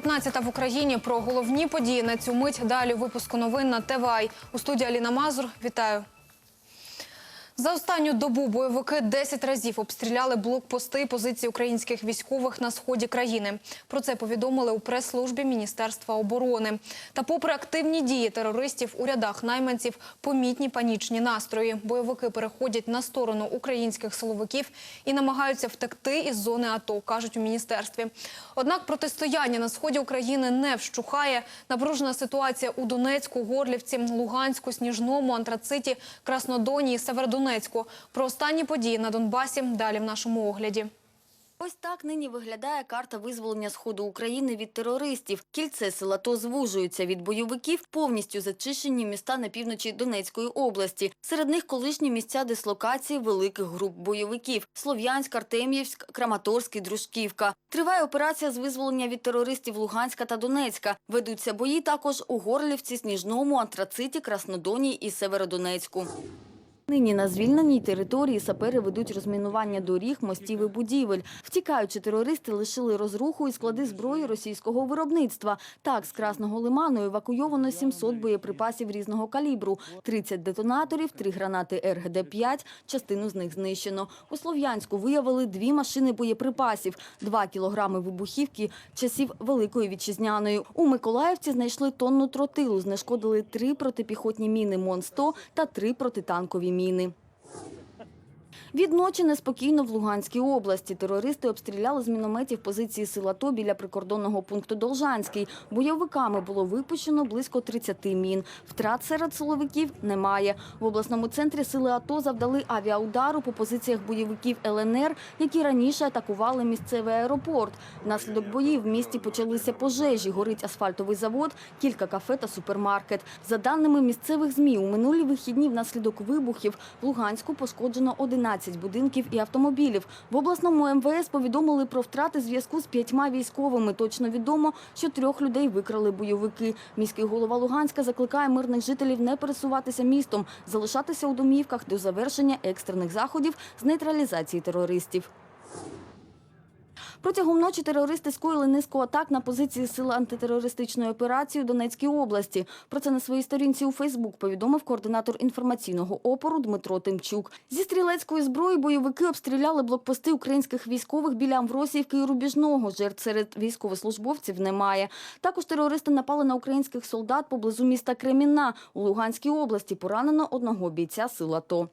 15 в Україні про головні події на цю мить. Далі випуску новин на ТВАЙ. У студії Аліна Мазур. Вітаю. За останню добу бойовики 10 разів обстріляли блокпости і позиції українських військових на сході країни. Про це повідомили у прес-службі Міністерства оборони. Та попри активні дії терористів у рядах найманців помітні панічні настрої. Бойовики переходять на сторону українських силовиків і намагаються втекти із зони АТО, кажуть у міністерстві. Однак протистояння на сході України не вщухає. Напружена ситуація у Донецьку, Горлівці, Луганську, Сніжному, Антрациті, Краснодоні і Северодонецьку. Про останні події на Донбасі далі в нашому огляді. Ось так нині виглядає карта визволення сходу України від терористів. Кільце села ТО звужується від бойовиків, повністю зачищені міста на півночі Донецької області. Серед них колишні місця дислокації великих груп бойовиків – Слов'янськ, Артем'ївськ, Краматорськ і Дружківка. Триває операція з визволення від терористів Луганська та Донецька. Ведуться бої також у Горлівці, Сніжному, Антрациті, Краснодоні і Северодонецьку. Нині на звільненій території сапери ведуть розмінування доріг, мостів і будівель. Втікаючи, терористи лишили розруху і склади зброї російського виробництва. Так, з Красного лиману евакуйовано 700 боєприпасів різного калібру, 30 детонаторів, 3 гранати РГД-5, частину з них знищено. У Слов'янську виявили дві машини боєприпасів, 2 кілограми вибухівки часів Великої Вітчизняної. У Миколаївці знайшли тонну тротилу, знешкодили три протипіхотні міни МОН-100 та три протитанкові міни зміни. Відночі неспокійно в Луганській області. Терористи обстріляли з мінометів позиції сил АТО біля прикордонного пункту Должанський. Бойовиками було випущено близько 30 мін. Втрат серед силовиків немає. В обласному центрі сили АТО завдали авіаудару по позиціях бойовиків ЛНР, які раніше атакували місцевий аеропорт. Внаслідок боїв в місті почалися пожежі, горить асфальтовий завод, кілька кафе та супермаркет. За даними місцевих ЗМІ, у минулі вихідні внаслідок вибухів в Луганську пошкоджено 11 будинків і автомобілів. В обласному МВС повідомили про втрати зв'язку з п'ятьма військовими. Точно відомо, що трьох людей викрали бойовики. Міський голова Луганська закликає мирних жителів не пересуватися містом, залишатися у домівках до завершення екстрених заходів з нейтралізації терористів. Протягом ночі терористи скоїли низку атак на позиції сил антитерористичної операції у Донецькій області. Про це на своїй сторінці у Фейсбук повідомив координатор інформаційного опору Дмитро Тимчук. Зі стрілецької зброї бойовики обстріляли блокпости українських військових біля Амвросіївки і Рубіжного. Жертв серед військовослужбовців немає. Також терористи напали на українських солдат поблизу міста Кремінна у Луганській області. Поранено одного бійця сил АТО.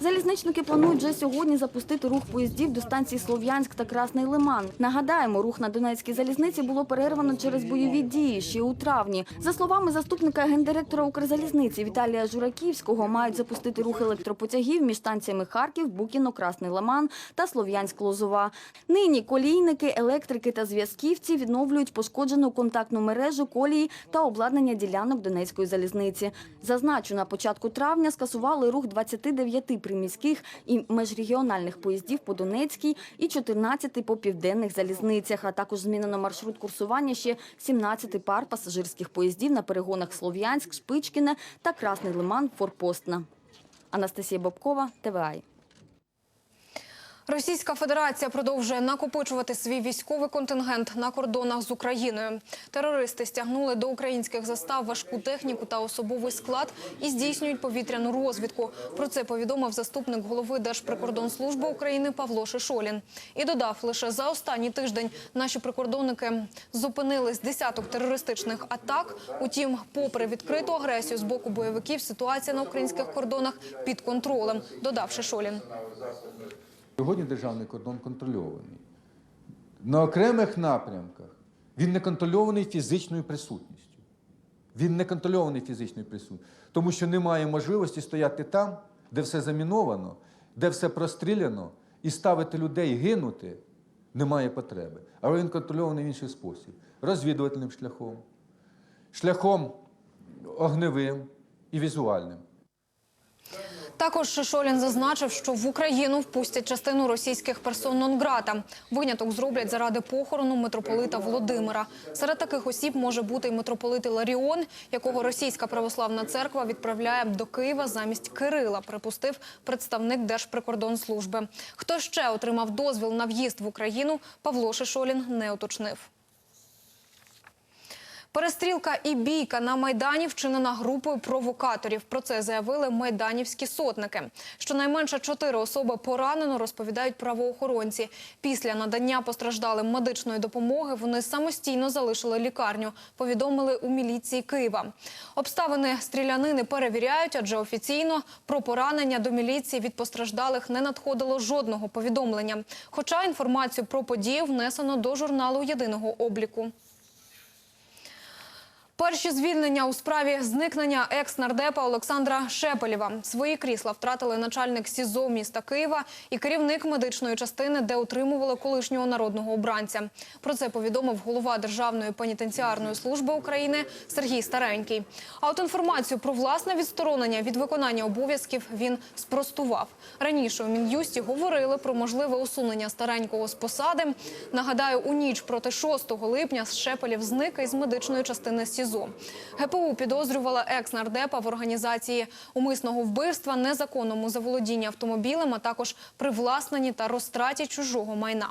Залізничники планують вже сьогодні запустити рух поїздів до станцій Слов'янськ та Красний Лиман. Нагадаємо, рух на Донецькій залізниці було перервано через бойові дії ще у травні. За словами заступника гендиректора Укрзалізниці Віталія Жураківського, мають запустити рух електропотягів між станціями Харків, Букіно, Красний Лиман та Слов'янськ-Лозова. Нині колійники, електрики та зв'язківці відновлюють пошкоджену контактну мережу колії та обладнання ділянок Донецької залізниці. Зазначу, на початку травня скасували рух 29 приміських і межрегіональних поїздів по Донецькій і 14 по південних залізницях, а також змінено маршрут курсування ще 17 пар пасажирських поїздів на перегонах Слов'янськ, Шпичкіне та Красний Лиман, Форпостна. Анастасія Бобкова, ТВАЙ. Російська Федерація продовжує накопичувати свій військовий контингент на кордонах з Україною. Терористи стягнули до українських застав важку техніку та особовий склад і здійснюють повітряну розвідку. Про це повідомив заступник голови Держприкордонслужби України Павло Шишолін. І додав, лише за останній тиждень наші прикордонники зупинили з десяток терористичних атак. Утім, попри відкриту агресію з боку бойовиків, ситуація на українських кордонах під контролем, додав Шишолін. Сьогодні державний кордон контрольований. На окремих напрямках він не контрольований фізичною присутністю. Він не контрольований фізичною присутністю, тому що немає можливості стояти там, де все заміновано, де все простріляно, і ставити людей гинути немає потреби. Але він контрольований в інший спосіб розвідувальним шляхом, шляхом огневим і візуальним. Також Шишолін зазначив, що в Україну впустять частину російських персон нон-грата. Виняток зроблять заради похорону митрополита Володимира. Серед таких осіб може бути й митрополит Іларіон, якого російська православна церква відправляє до Києва замість Кирила, припустив представник Держприкордонслужби. Хто ще отримав дозвіл на в'їзд в Україну, Павло Шишолін не уточнив. Перестрілка і бійка на Майдані вчинена групою провокаторів. Про це заявили майданівські сотники. Щонайменше чотири особи поранено, розповідають правоохоронці. Після надання постраждалим медичної допомоги вони самостійно залишили лікарню, повідомили у міліції Києва. Обставини стрілянини перевіряють, адже офіційно про поранення до міліції від постраждалих не надходило жодного повідомлення. Хоча інформацію про подію внесено до журналу єдиного обліку. Перші звільнення у справі зникнення екс-нардепа Олександра Шепелєва. Свої крісла втратили начальник СІЗО міста Києва і керівник медичної частини, де утримували колишнього народного обранця. Про це повідомив голова Державної пенітенціарної служби України Сергій Старенький. А от інформацію про власне відсторонення від виконання обов'язків він спростував. Раніше у Мін'юсті говорили про можливе усунення старенького з посади. Нагадаю, у ніч проти 6 липня Шепелєв зник із медичної частини СІЗО. ГПУ підозрювала екс-нардепа в організації умисного вбивства, незаконному заволодінні автомобілем, а також привласненні та розтраті чужого майна.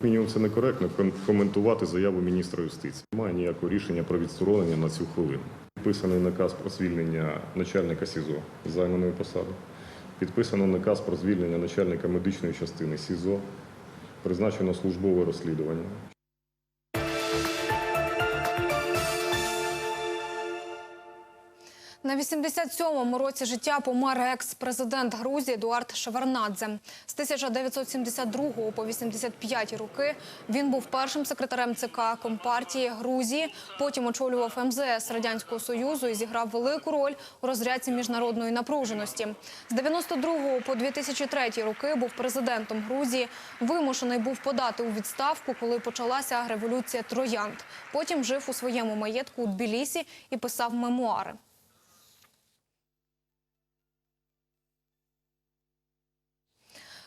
Мінімум це некоректно ком- коментувати заяву міністра юстиції. Немає ніякого рішення про відсторонення на цю хвилину. Підписаний наказ про звільнення начальника СІЗО з займаної посади. Підписано наказ про звільнення начальника медичної частини СІЗО. Призначено службове розслідування. На 87-му році життя помер екс-президент Грузії Едуард Шеварнадзе. З 1972 по 85 роки він був першим секретарем ЦК Компартії Грузії, потім очолював МЗС Радянського Союзу і зіграв велику роль у розрядці міжнародної напруженості. З 92 по 2003 роки був президентом Грузії. Вимушений був подати у відставку, коли почалася революція Троянд. Потім жив у своєму маєтку у Тбілісі і писав мемуари.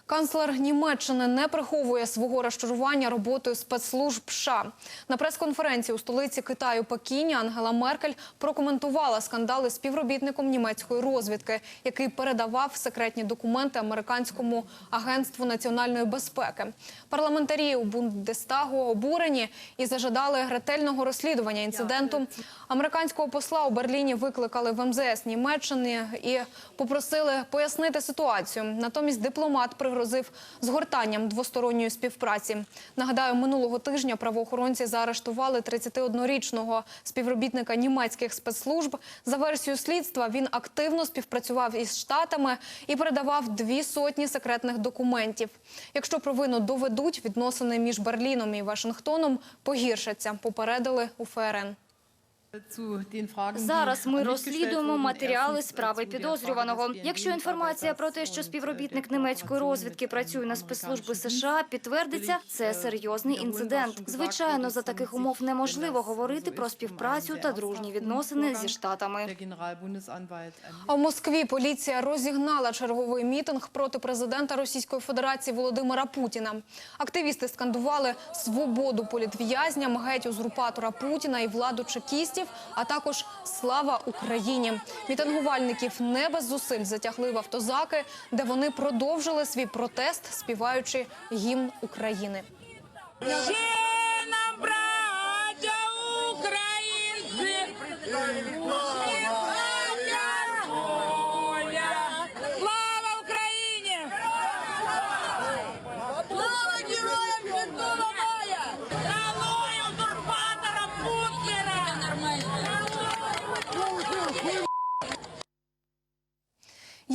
Канцлер Німеччини не приховує свого розчарування роботою спецслужб США. На прес-конференції у столиці Китаю Пекіні Ангела Меркель прокоментувала скандали співробітником німецької розвідки, який передавав секретні документи американському агентству національної безпеки. Парламентарі у Бундестагу обурені і зажадали ретельного розслідування інциденту. Американського посла у Берліні викликали в МЗС Німеччини і попросили пояснити ситуацію. Натомість дипломат пригрозив згортанням двосторонньої співпраці. Нагадаю, минулого тижня правоохоронці заарештували 31-річного співробітника німецьких спецслужб. За версією слідства він активно співпрацював із штатами і передавав дві сотні секретних документів. Якщо провину доведуть, відносини між Берліном і Вашингтоном погіршаться. Попередили у ФРН. Зараз ми розслідуємо матеріали справи підозрюваного. Якщо інформація про те, що співробітник німецької розвідки працює на спецслужби США, підтвердиться, це серйозний інцидент. Звичайно, за таких умов неможливо говорити про співпрацю та дружні відносини зі штатами. А в Москві поліція розігнала черговий мітинг проти президента Російської Федерації Володимира Путіна. Активісти скандували свободу політв'язням, геть узурпатора Путіна і владу чекістів, а також слава Україні. Мітингувальників не без зусиль затягли в автозаки, де вони продовжили свій протест, співаючи гімн України. Українці,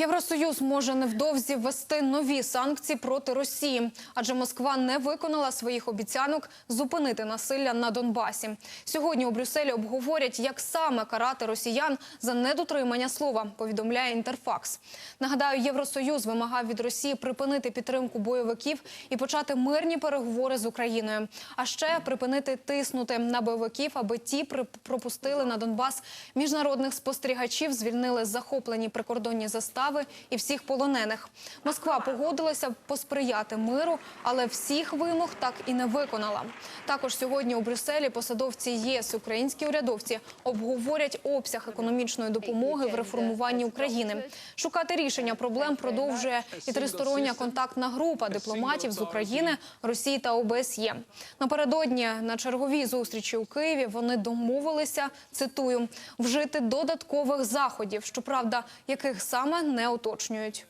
Євросоюз може невдовзі ввести нові санкції проти Росії, адже Москва не виконала своїх обіцянок зупинити насилля на Донбасі. Сьогодні у Брюсселі обговорять, як саме карати росіян за недотримання слова. Повідомляє Інтерфакс. Нагадаю, Євросоюз вимагав від Росії припинити підтримку бойовиків і почати мирні переговори з Україною. А ще припинити тиснути на бойовиків, аби ті пропустили на Донбас міжнародних спостерігачів, звільнили захоплені прикордонні застави держави і всіх полонених. Москва погодилася посприяти миру, але всіх вимог так і не виконала. Також сьогодні у Брюсселі посадовці ЄС, українські урядовці обговорять обсяг економічної допомоги в реформуванні України. Шукати рішення проблем продовжує і тристороння контактна група дипломатів з України, Росії та ОБСЄ. Напередодні на черговій зустрічі у Києві вони домовилися, цитую, вжити додаткових заходів, щоправда, яких саме не уточнюють.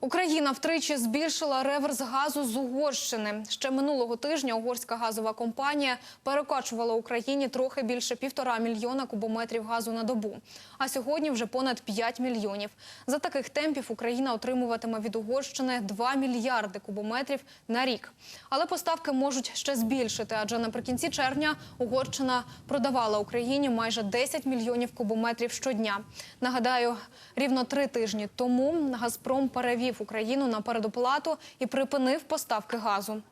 Україна втричі збільшила реверс газу з Угорщини. Ще минулого тижня угорська газова компанія перекачувала Україні трохи більше півтора мільйона кубометрів газу на добу. А сьогодні вже понад 5 мільйонів. За таких темпів Україна отримуватиме від Угорщини 2 мільярди кубометрів на рік. Але поставки можуть ще збільшити, адже наприкінці червня Угорщина продавала Україні майже 10 мільйонів кубометрів щодня. Нагадаю, рівно три тижні тому Газпром перевів Україну на передоплату і припинив поставки газу.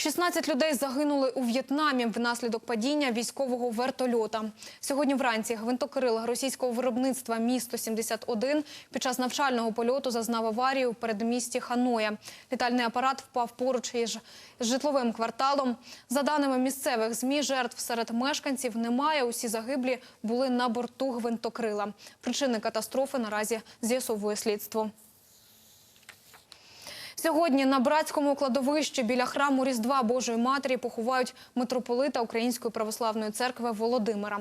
16 людей загинули у В'єтнамі внаслідок падіння військового вертольота. Сьогодні вранці гвинтокрил російського виробництва Мі-171 під час навчального польоту зазнав аварію в передмісті Ханоя. Літальний апарат впав поруч із житловим кварталом. За даними місцевих ЗМІ, жертв серед мешканців немає. Усі загиблі були на борту гвинтокрила. Причини катастрофи наразі з'ясовує слідство. Сьогодні на братському кладовищі біля храму Різдва Божої Матері поховають митрополита Української православної церкви Володимира.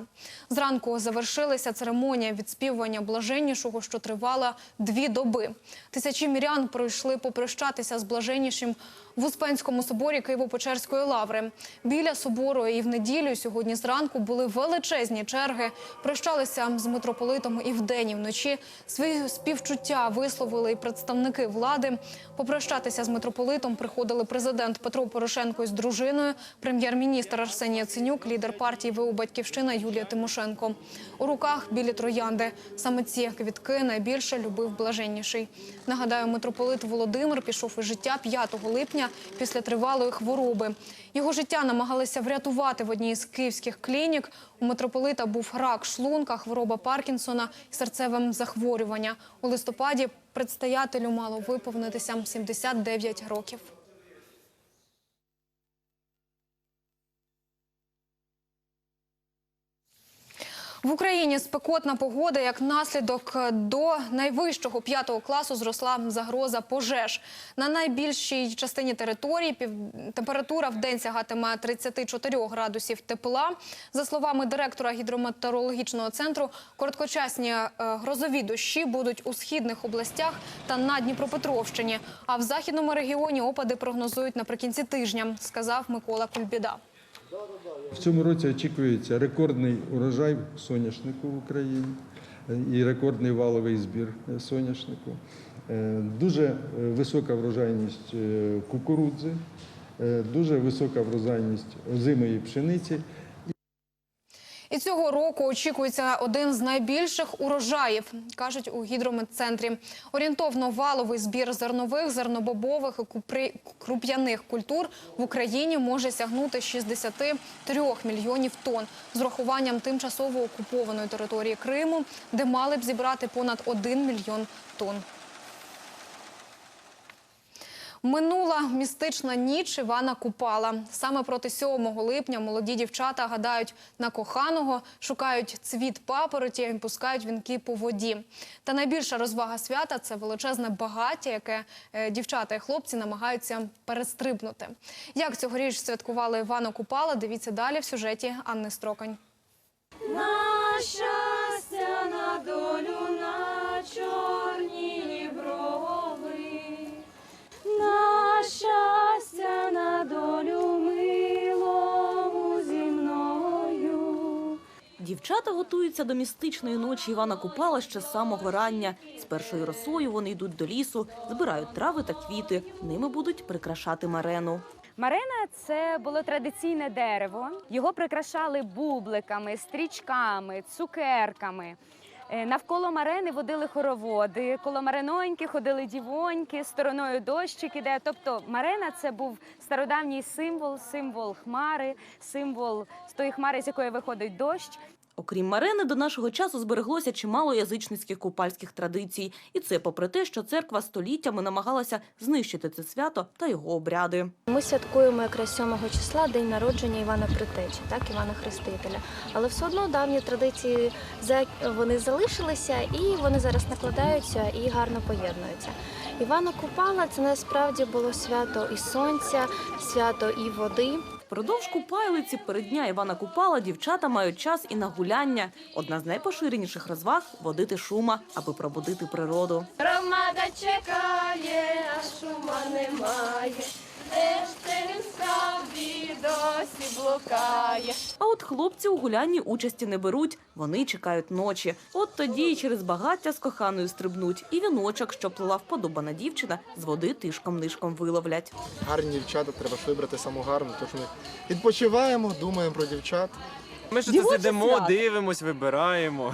Зранку завершилася церемонія відспівування блаженнішого, що тривала дві доби. Тисячі мірян пройшли попрощатися з блаженнішим в Успенському соборі Києво-Печерської лаври. Біля собору і в неділю сьогодні зранку були величезні черги. Прощалися з митрополитом і вдень, і вночі. Свої співчуття висловили і представники влади. Попрощатися з митрополитом приходили президент Петро Порошенко із дружиною, прем'єр-міністр Арсеній Яценюк, лідер партії ВУ «Батьківщина» Юлія Тимошенко. У руках білі троянди. Саме ці квітки найбільше любив блаженніший. Нагадаю, митрополит Володимир пішов із життя 5 липня після тривалої хвороби. Його життя намагалися врятувати в одній з київських клінік. У митрополита був рак шлунка, хвороба Паркінсона і серцевим захворювання. У листопаді предстоятелю мало виповнитися 79 років. В Україні спекотна погода як наслідок до найвищого п'ятого класу зросла загроза пожеж. На найбільшій частині території температура в день сягатиме 34 градусів тепла. За словами директора гідрометеорологічного центру, короткочасні е, грозові дощі будуть у східних областях та на Дніпропетровщині. А в західному регіоні опади прогнозують наприкінці тижня, сказав Микола Кульбіда. В цьому році очікується рекордний урожай соняшнику в Україні е, і рекордний валовий збір е, соняшнику. Е, Дуже висока врожайність кукурудзи, дуже висока врожайність озимої пшениці І цього року очікується один з найбільших урожаїв, кажуть у гідрометцентрі. Орієнтовно валовий збір зернових, зернобобових і круп'яних культур в Україні може сягнути 63 мільйонів тонн з урахуванням тимчасово окупованої території Криму, де мали б зібрати понад 1 мільйон тонн. Минула містична ніч Івана Купала. Саме проти 7 липня молоді дівчата гадають на коханого, шукають цвіт папороті пускають вінки по воді. Та найбільша розвага свята це величезне багаття, яке е, дівчата і хлопці намагаються перестрибнути. Як цьогоріч святкували Івана Купала, дивіться далі в сюжеті Анни Строкань. На щастя, на долю, Дівчата готуються до містичної ночі Івана Купала ще з самого рання. З першою росою вони йдуть до лісу, збирають трави та квіти. Ними будуть прикрашати марену. Марина це було традиційне дерево. Його прикрашали бубликами, стрічками, цукерками. Е, Навколо марени водили хороводи, коло мариноньки ходили дівоньки, стороною дощик іде. Тобто марена це був стародавній символ, символ хмари, символ з тої хмари, з якої виходить дощ. Окрім Марени, до нашого часу збереглося чимало язичницьких купальських традицій. І це попри те, що церква століттями намагалася знищити це свято та його обряди. Ми святкуємо якраз 7 числа день народження Івана Притечі, так Івана Хрестителя. Але все одно давні традиції вони залишилися і вони зараз накладаються і гарно поєднуються. Івана Купала це насправді було свято і сонця, свято і води. Впродовж купайлиці перед дня Івана Купала дівчата мають час і на гуляння. Одна з найпоширеніших розваг водити шума, аби пробудити природу. Громада чекає, а шума немає. Де ж ти він досі блукає? А от хлопці у гулянні участі не беруть. Вони чекають ночі. От тоді і через багаття з коханою стрибнуть. І віночок, що плела вподобана дівчина, з води тишком-нишком виловлять. Гарні дівчата, треба ж вибрати саму гарну. Тож ми відпочиваємо, думаємо про дівчат. Ми ж тут сидимо, дивимось, вибираємо.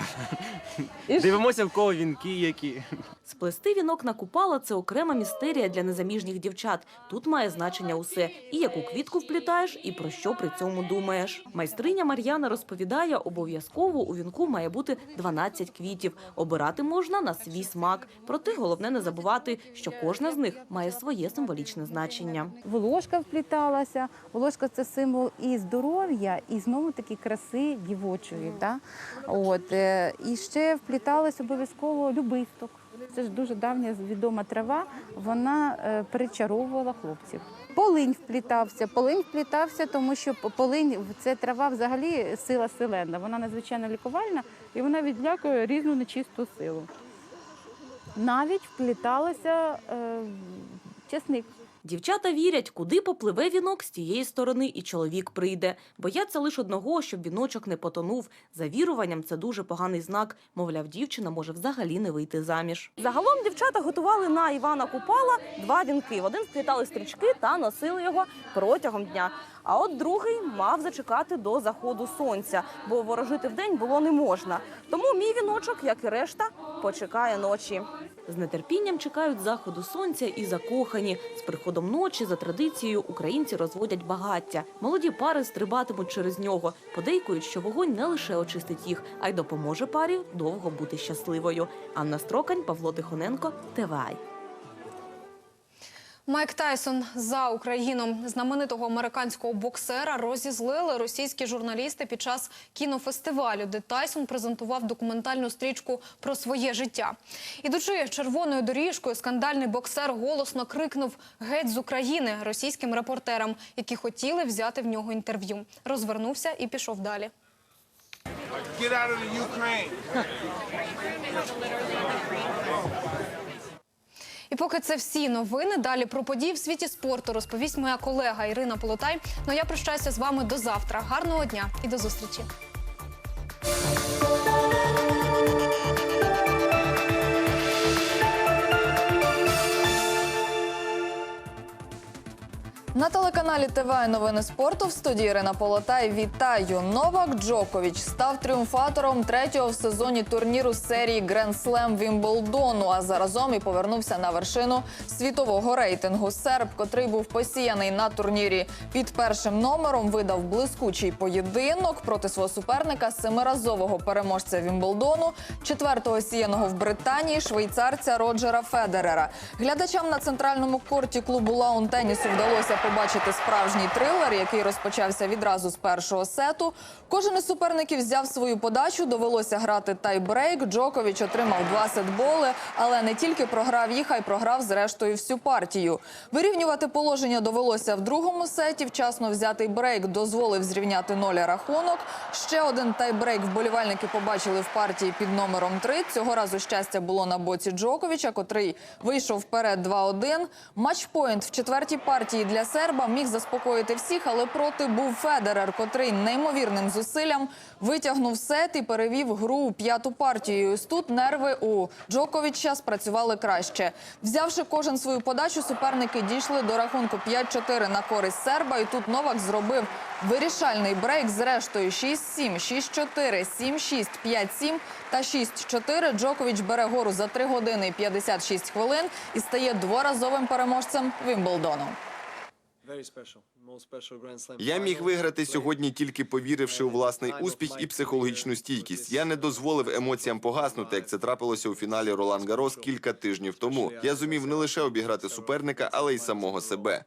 Дивимося, в кого вінки які. Сплести вінок на купала – це окрема містерія для незаміжніх дівчат. Тут має значення усе. І яку квітку вплітаєш, і про що при цьому думаєш. Майстриня Мар'яна розповідає, обов'язково у вінку має бути 12 квітів. Обирати можна на свій смак. Проте головне не забувати, що кожна з них має своє символічне значення. Волошка впліталася. Волошка це символ і здоров'я, і знову таки краси дівочої. Да? От, е, і ще впліталась обов'язково любисток. Це ж дуже давня відома трава, вона е, перечаровувала хлопців. Полинь вплітався. Полинь вплітався, тому що полинь це трава взагалі сила селена. Вона надзвичайно лікувальна і вона відлякує різну нечисту силу. Навіть впліталося е, чесник. Дівчата вірять, куди попливе вінок з тієї сторони, і чоловік прийде. Бояться лише одного, щоб віночок не потонув. За віруванням це дуже поганий знак. Мовляв, дівчина може взагалі не вийти заміж. Загалом дівчата готували на Івана Купала два вінки. В один сплітали стрічки та носили його протягом дня. А от другий мав зачекати до заходу сонця, бо ворожити вдень було не можна. Тому мій віночок, як і решта, почекає ночі. З нетерпінням чекають заходу сонця і закохані. З приходом ночі, за традицією, українці розводять багаття. Молоді пари стрибатимуть через нього. Подейкують, що вогонь не лише очистить їх, а й допоможе парі довго бути щасливою. Анна Строкань, Павло Тихоненко, ТВАЙ. Майк Тайсон за Україну знаменитого американського боксера розізлили російські журналісти під час кінофестивалю, де Тайсон презентував документальну стрічку про своє життя. Ідучи червоною доріжкою, скандальний боксер голосно крикнув геть з України російським репортерам, які хотіли взяти в нього інтерв'ю. Розвернувся і пішов далі. Get out of the Ukraine. І поки це всі новини, далі про події в світі спорту розповість моя колега Ірина Полотай. Ну я прощаюся з вами до завтра. Гарного дня і до зустрічі. На телеканалі ТВ новини спорту в студії Ірина Полотай. Вітаю! Новак Джокович став тріумфатором третього в сезоні турніру серії Гренд Слем Вімблдону. А заразом і повернувся на вершину світового рейтингу. Серб, котрий був посіяний на турнірі під першим номером, видав блискучий поєдинок проти свого суперника, семиразового переможця Вімблдону, четвертого сіяного в Британії, швейцарця Роджера Федерера. Глядачам на центральному корті клубу лаун тенісу вдалося побачити справжній трилер, який розпочався відразу з першого сету. Кожен із суперників взяв свою подачу. Довелося грати тайбрейк. Джокович отримав два сетболи, але не тільки програв їх, а й програв зрештою всю партію. Вирівнювати положення довелося в другому сеті. Вчасно взятий брейк дозволив зрівняти ноля рахунок. Ще один тайбрейк вболівальники побачили в партії під номером 3. Цього разу щастя було на боці Джоковича, котрий вийшов вперед 2-1. Матчпоінт в четвертій партії для серба міг заспокоїти всіх, але проти був Федерер, котрий неймовірним зусиллям витягнув сет і перевів гру у п'яту партію. І ось тут нерви у Джоковича спрацювали краще. Взявши кожен свою подачу, суперники дійшли до рахунку 5-4 на користь серба. І тут Новак зробив вирішальний брейк з рештою 6-7, 6-4, 7-6, 5-7 та 6-4. Джокович бере гору за 3 години і 56 хвилин і стає дворазовим переможцем Вімблдону. Я міг виграти сьогодні, тільки повіривши у власний успіх і психологічну стійкість. Я не дозволив емоціям погаснути, як це трапилося у фіналі Ролан Гарос кілька тижнів тому. Я зумів не лише обіграти суперника, але й самого себе.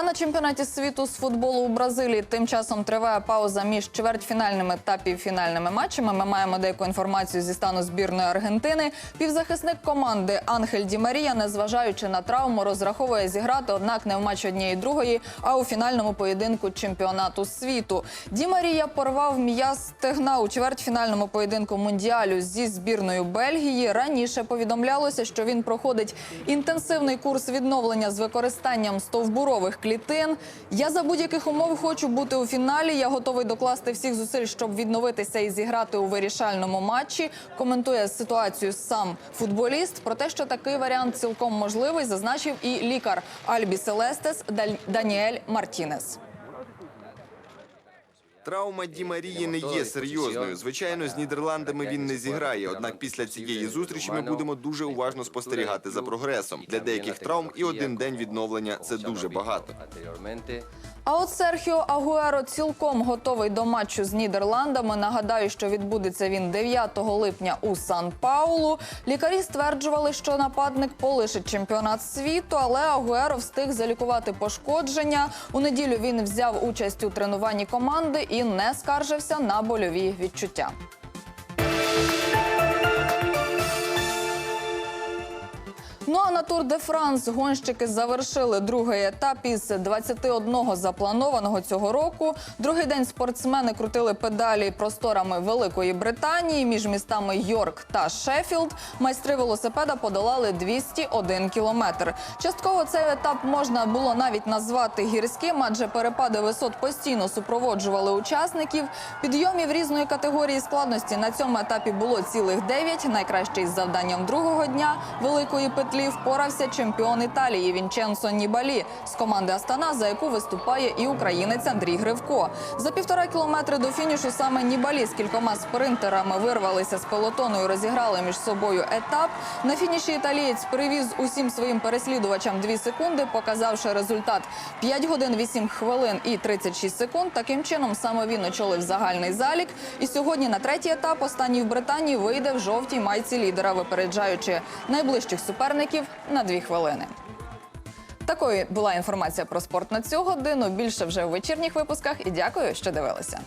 А на чемпіонаті світу з футболу у Бразилії тим часом триває пауза між чвертьфінальними та півфінальними матчами. Ми маємо деяку інформацію зі стану збірної Аргентини. Півзахисник команди Анхель Ді Марія, незважаючи на травму, розраховує зіграти, однак не в матчі однієї другої, а у фінальному поєдинку чемпіонату світу. Ді Марія порвав м'яз стегна у чвертьфінальному поєдинку мундіалю зі збірною Бельгії. Раніше повідомлялося, що він проходить інтенсивний курс відновлення з використанням стовбурових клітин. Я за будь-яких умов хочу бути у фіналі. Я готовий докласти всіх зусиль, щоб відновитися і зіграти у вирішальному матчі. Коментує ситуацію сам футболіст. Про те, що такий варіант цілком можливий, зазначив і лікар Альбі Селестес Даніель Мартінес. Травма Ді Марії не є серйозною. Звичайно, з Нідерландами він не зіграє. Однак після цієї зустрічі ми будемо дуже уважно спостерігати за прогресом. Для деяких травм і один день відновлення це дуже багато. А от Серхіо Агуеро цілком готовий до матчу з Нідерландами. Нагадаю, що відбудеться він 9 липня у Сан-Паулу. Лікарі стверджували, що нападник полишить чемпіонат світу, але Агуеро встиг залікувати пошкодження. У неділю він взяв участь у тренуванні команди і не скаржився на больові відчуття. Ну а на Тур де Франс гонщики завершили другий етап із 21 запланованого цього року. Другий день спортсмени крутили педалі просторами Великої Британії між містами Йорк та Шеффілд. Майстри велосипеда подолали 201 кілометр. Частково цей етап можна було навіть назвати гірським, адже перепади висот постійно супроводжували учасників. Підйомів різної категорії складності на цьому етапі було цілих 9. Найкраще із завданням другого дня великої петлі впорався чемпіон Італії Вінченцо Нібалі з команди Астана, за яку виступає і українець Андрій Гривко. За півтора кілометри до фінішу саме Нібалі з кількома спринтерами вирвалися з пелотону і розіграли між собою етап. На фініші італієць привіз усім своїм переслідувачам 2 секунди, показавши результат 5 годин 8 хвилин і 36 секунд. Таким чином саме він очолив загальний залік. І сьогодні на третій етап останній в Британії вийде в жовтій майці лідера, випереджаючи найближчих суперників на дві хвилини. Такою була інформація про спорт на цю годину. Більше вже у вечірніх випусках. І дякую, що дивилися.